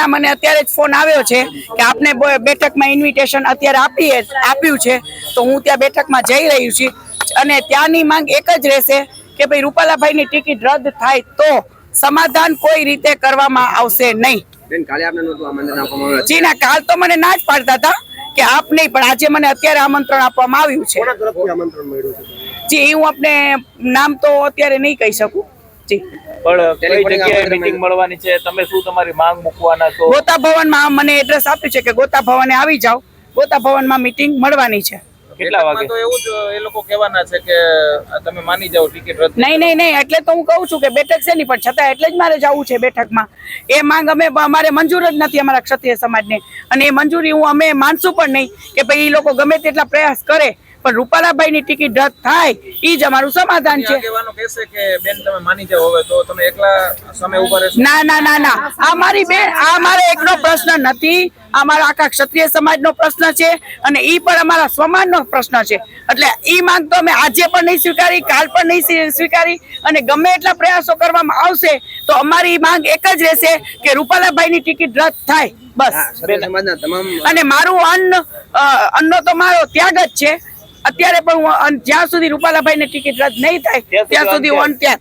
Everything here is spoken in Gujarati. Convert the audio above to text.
ત્યાં મને અત્યારે જ ફોન આવ્યો છે કે આપને બેઠકમાં ઇન્વિટેશન અત્યારે આપીએ આપ્યું છે. તો હું ત્યાં બેઠકમાં જઈ રહ્યું છું. અને ત્યાંની માંગ એક જ રહેશે કે ભાઈ રૂપાલાભાઈની ટિકિટ રદ થાય તો સમાધાન કોઈ રીતે કરવામાં આવશે નહીં. જી ના કાલ તો મને ના જ પાડતા હતા કે આપ નહીં પણ આજે મને અત્યારે આમંત્રણ આપવામાં આવ્યું છે? જી હું આપને નામ તો અત્યારે નહીં કહી શકું. જી. પણ કઈ જગ્યાએ મીટિંગ મળવાની છે? તમે શું તમારી માંગ મૂકવાના છો? ગોતા ભવનમાં મને એડ્રેસ આપ્યું છે કે ગોતા ભવને આવી જાઓ. ગોતા ભવનમાં મીટિંગ મળવાની છે. કેટલા વાગે? તો એવું જ એ લોકો કહેવાના છે કે તમે માની જાઓ ટિકિટ રદ નહીં નહીં નહીં એટલે તો હું કહું છું કે બેઠક છે નહીં પણ છતાં એટલે જ મારે જવું છે બેઠકમાં. એ માંગ અમે અમારે મંજૂર જ નથી અમારા ક્ષત્રિય સમાજને. અને એ મંજૂરી હું અમે માનશું પણ નહીં કે ભાઈ એ લોકો ગમે તેટલા પ્રયાસ કરે પણ રૂપાલાભાઈની ટિકિટ રદ થાય એ જ અમારું સમાધાન છે. આગેવાનો કહેશે કે બેન તમે માની જાઓ હવે તો તમે એકલા સામે ઊભા રહેશો. ના ના ના ના. આ મારી બેન આ મારે એકનો પ્રશ્ન નથી. આ મારા આખા ક્ષત્રિય સમાજનો પ્રશ્ન છે અને ઈ પણ અમારા સ્વમાનનો પ્રશ્ન છે. એટલે ઈ માંગ તો અમે આજે પણ નહીં સ્વીકારી કાલ પણ નહીં સ્વીકારી અને ગમે એટલા પ્રયાસો કરવામાં આવશે તો અમારી માંગ એક જ રહેશે કે રૂપાલાભાઈની ટિકિટ રદ થાય. બસ. અને મારું અન્ન અન્નનો તો મારો ત્યાગ જ છે. અત્યારે પણ જ્યાં સુધી રૂપાલાભાઈ ને ટિકિટ રદ નહીં થાય ત્યાં સુધી હું અન્ન ત્યાગ